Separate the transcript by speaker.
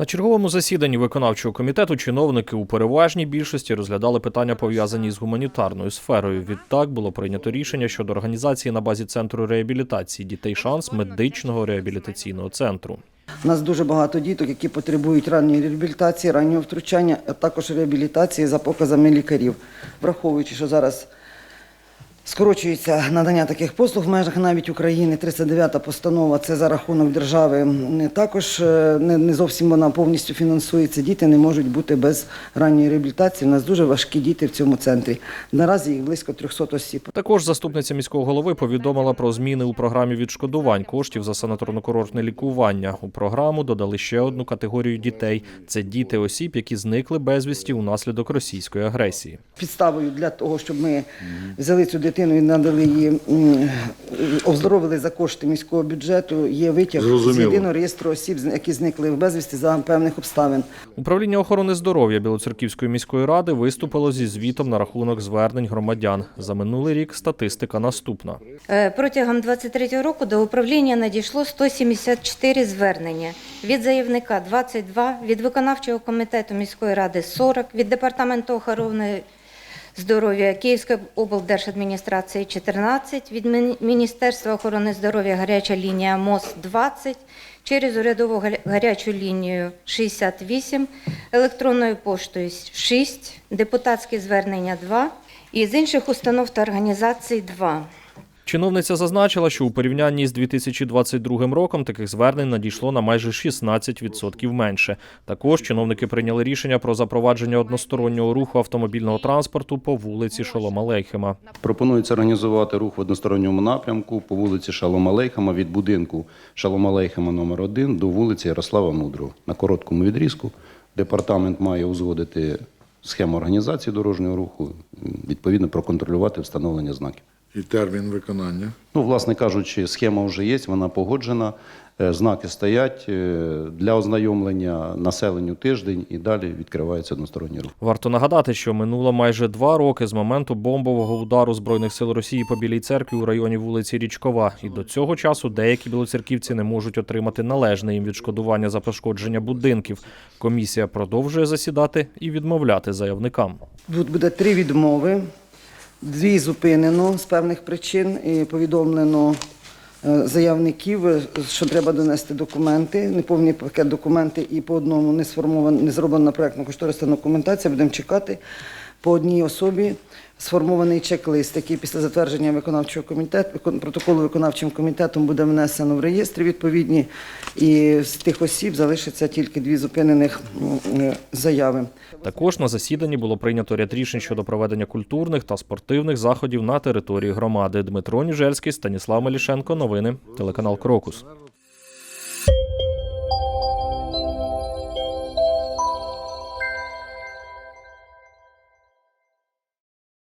Speaker 1: На черговому засіданні виконавчого комітету чиновники у переважній більшості розглядали питання пов'язані з гуманітарною сферою. Відтак було прийнято рішення щодо організації на базі центру реабілітації дітей шанс медичного реабілітаційного центру.
Speaker 2: У нас дуже багато діток, які потребують ранньої реабілітації, раннього втручання, а також реабілітації за показами лікарів, враховуючи, що зараз скорочується надання таких послуг в межах навіть України. 39-та постанова це за рахунок держави. Також е, не, не зовсім вона повністю фінансується. Діти не можуть бути без ранньої реабілітації. У нас дуже важкі діти в цьому центрі. Наразі їх близько 300 осіб.
Speaker 1: Також заступниця міського голови повідомила про зміни у програмі відшкодувань коштів за санаторно-курортне лікування. У програму додали ще одну категорію дітей: це діти осіб, які зникли безвісті унаслідок російської агресії.
Speaker 2: підставою для того, щоб ми взяли цю дитину і надали її, оздоровили за кошти міського бюджету, є витяг з єдиного реєстру осіб, які зникли в безвісті за певних обставин.
Speaker 1: Управління охорони здоров'я Білоцерківської міської ради виступило зі звітом на рахунок звернень громадян. За минулий рік статистика наступна.
Speaker 3: Е, Протягом 23 року до управління надійшло 174 звернення. Від заявника 22, від виконавчого комітету міської ради 40, від департаменту охорони здоров'я Київської облдержадміністрації 14, від Міністерства охорони здоров'я гаряча лінія МОЗ 20, через урядову гарячу лінію 68, електронною поштою 6, депутатські звернення 2 і з інших установ та організацій 2.
Speaker 1: Чиновниця зазначила, що у порівнянні з 2022 роком таких звернень надійшло на майже 16% менше. Також чиновники прийняли рішення про запровадження одностороннього руху автомобільного транспорту по вулиці Шолома Лейхема.
Speaker 4: Пропонується організувати рух в односторонньому напрямку по вулиці Шалома Лейхема від будинку Шалома Лейхема номер 1 до вулиці Ярослава Мудрого. На короткому відрізку департамент має узгодити схему організації дорожнього руху, відповідно проконтролювати встановлення знаків.
Speaker 5: І термін виконання.
Speaker 4: Ну, власне кажучи, схема вже є, вона погоджена. е, Знаки стоять е, для ознайомлення населенню тиждень і далі відкривається односторонній рух.
Speaker 1: Варто нагадати, що минуло майже два роки з моменту бомбового удару збройних сил Росії по Білій церкві у районі вулиці Річкова. І до цього часу деякі білоцерківці не можуть отримати належне їм відшкодування за пошкодження будинків. Комісія продовжує засідати і відмовляти заявникам.
Speaker 2: Тут буде три відмови, дві зупинено з певних причин і повідомлено е, заявників, е, що треба донести документи, неповний пакет документи і по одному не сформована, не зроблена проєктно-кошторисна документація. Будемо чекати по одній особі. Сформований чек-лист, який після затвердження виконавчого комітету протоколу виконавчим комітетом буде внесено в реєстри відповідні, і з тих осіб залишиться тільки дві зупинених е, заяви.
Speaker 1: Також на засіданні було прийнято ряд рішень щодо проведення культурних та спортивних заходів на території громади. Дмитро Ніжельський, Станіслав Мелішенко. Новини телеканал Крокус.